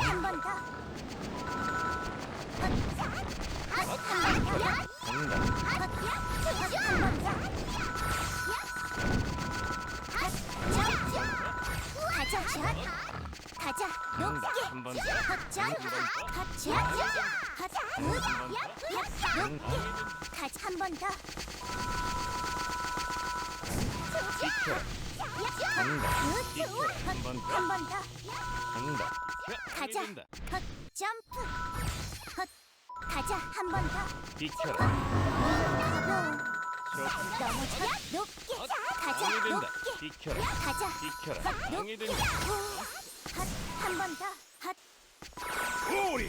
한번 더. 가자, 높게. 한번 더. 가자, 가자, 높게. 가자, 한 번 더. 한번 더. 가자. 헛, 점프. 헛, 가자, 한 번 더. 가벼워. 저 넘어져. 높게. 가자. 높게. 비켜라. 가자. 비켜라. 헛, 높게. 방해된다. 헛, 한번 더. 헛, 우리